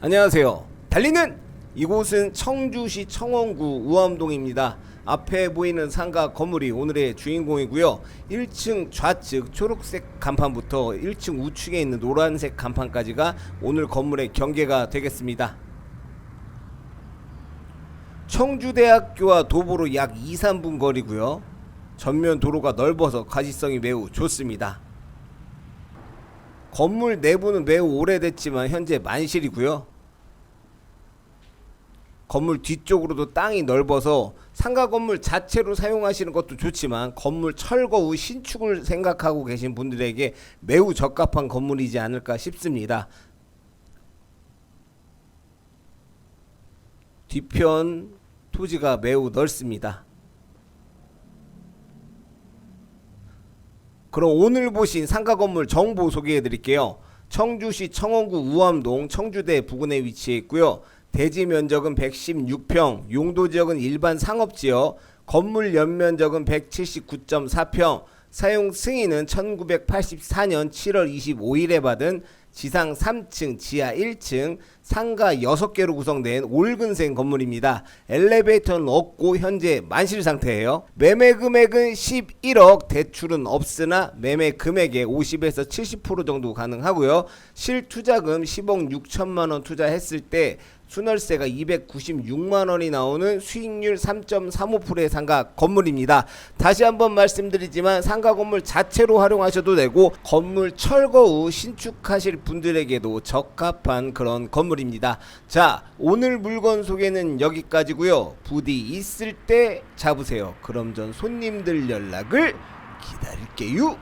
안녕하세요. 달리는 이곳은 청주시 청원구 우암동입니다. 앞에 보이는 상가 건물이 오늘의 주인공이고요. 1층 좌측 초록색 간판부터 1층 우측에 있는 노란색 간판까지가 오늘 건물의 경계가 되겠습니다. 청주대학교와 도보로 약 2, 3분 거리고요. 전면 도로가 넓어서 가시성이 매우 좋습니다. 건물 내부는 매우 오래됐지만 현재 만실이고요. 건물 뒤쪽으로도 땅이 넓어서 상가 건물 자체로 사용하시는 것도 좋지만 건물 철거 후 신축을 생각하고 계신 분들에게 매우 적합한 건물이지 않을까 싶습니다. 뒤편 토지가 매우 넓습니다. 그럼 오늘 보신 상가 건물 정보 소개해 드릴게요. 청주시 청원구 우암동 청주대 부근에 위치해 있고요. 대지 면적은 116평, 용도 지역은 일반 상업 지역, 건물 연면적은 179.4평, 사용 승인은 1984년 7월 25일에 받은 지상 3층, 지하 1층, 상가 6개로 구성된 올근생 건물입니다. 엘리베이터는 없고 현재 만실 상태예요. 매매 금액은 11억, 대출은 없으나 매매 금액의 50에서 70% 정도 가능하고요. 실투자금 10억 6천만 원 투자했을 때 순월세가 296만 원이 나오는 수익률 3.35%의 상가 건물입니다. 다시 한번 말씀드리지만 상가 건물 자체로 활용하셔도 되고 건물 철거 후 신축하실 분들에게도 적합한 그런 건물입니다. 자, 오늘 물건 소개는 여기까지고요. 부디 있을 때 잡으세요. 그럼 전 손님들 연락을 기다릴게요.